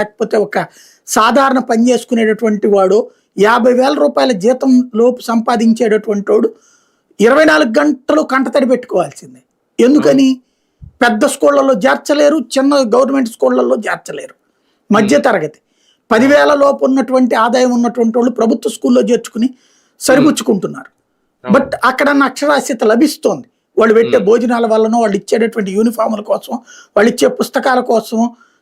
లేకపోతే ఒక సాధారణ పని చేసుకునేటటువంటి వాడు యాభై వేల రూపాయల జీతం లోపు సంపాదించేటటువంటి వాడు ఇరవై నాలుగు గంటలు కంటతడి పెట్టుకోవాల్సిందే. ఎందుకని? పెద్ద స్కూళ్ళల్లో చేర్చలేరు చిన్న గవర్నమెంట్ స్కూళ్ళల్లో చేర్చలేరు. మధ్య తరగతి. పదివేల లోపు ఉన్నటువంటి ఆదాయం ఉన్నటువంటి వాళ్ళు ప్రభుత్వ స్కూల్లో చేర్చుకుని సరిపుచ్చుకుంటున్నారు. బట్ అక్కడ అక్షరాస్యత లభిస్తోంది. వాళ్ళు పెట్టే భోజనాల వల్లనో వాళ్ళు ఇచ్చేటటువంటి యూనిఫాముల కోసం వాళ్ళు ఇచ్చే పుస్తకాల కోసం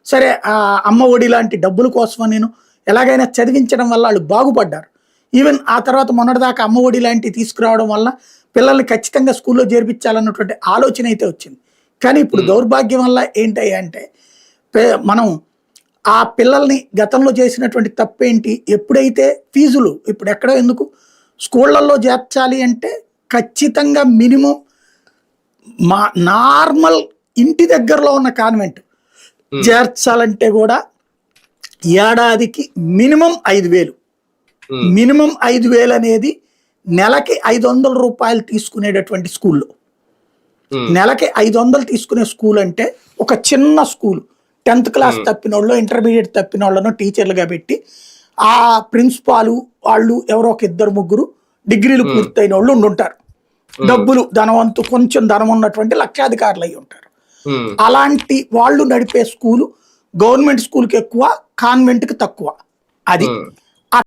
సరే ఆ అమ్మ ఒడి లాంటి డబ్బుల కోసం నేను? ఎలాగైనా చదివించడం వల్ల వాళ్ళు బాగుపడ్డారు. ఈవెన్ ఆ తర్వాత మొన్నటిదాకా అమ్మ ఒడి లాంటివి తీసుకురావడం వల్ల పిల్లల్ని ఖచ్చితంగా స్కూల్లో చేర్పించాలన్నటువంటి ఆలోచన అయితే వచ్చింది. కానీ ఇప్పుడు దౌర్భాగ్యం వల్ల ఏంటి అంటే మనం ఆ పిల్లల్ని గతంలో చేసినటువంటి తప్పేంటి? ఎప్పుడైతే ఫీజులు ఇప్పుడు ఎక్కడో ఎందుకు? స్కూళ్ళల్లో చేర్చాలి అంటే ఖచ్చితంగా మినిమం మా నార్మల్ ఇంటి దగ్గరలో ఉన్న కాన్వెంట్ చేర్చాలంటే కూడా ఏడాదికి మినిమం ఐదు వేలు. మినిమం ఐదు వేలు అనేది నెలకి ఐదు వందల రూపాయలు తీసుకునేటటువంటి స్కూల్లో. నెలకి ఐదు వందలు తీసుకునే స్కూల్ అంటే ఒక చిన్న స్కూల్. టెన్త్ క్లాస్ తప్పిన వాళ్ళు ఇంటర్మీడియట్ తప్పిన వాళ్ళను టీచర్లుగా పెట్టి ఆ ప్రిన్సిపాలు వాళ్ళు ఎవరో ఒక ఇద్దరు ముగ్గురు డిగ్రీలు పూర్తయిన వాళ్ళు ఉండుంటారు. డబ్బులు ధనవంతు కొంచెం ధనం ఉన్నటువంటి లక్షాధికారులు అయి ఉంటారు. అలాంటి వాళ్ళు నడిపే స్కూలు గవర్నమెంట్ స్కూల్కి ఎక్కువ కాన్వెంట్కి తక్కువ. అది. ఉమ్.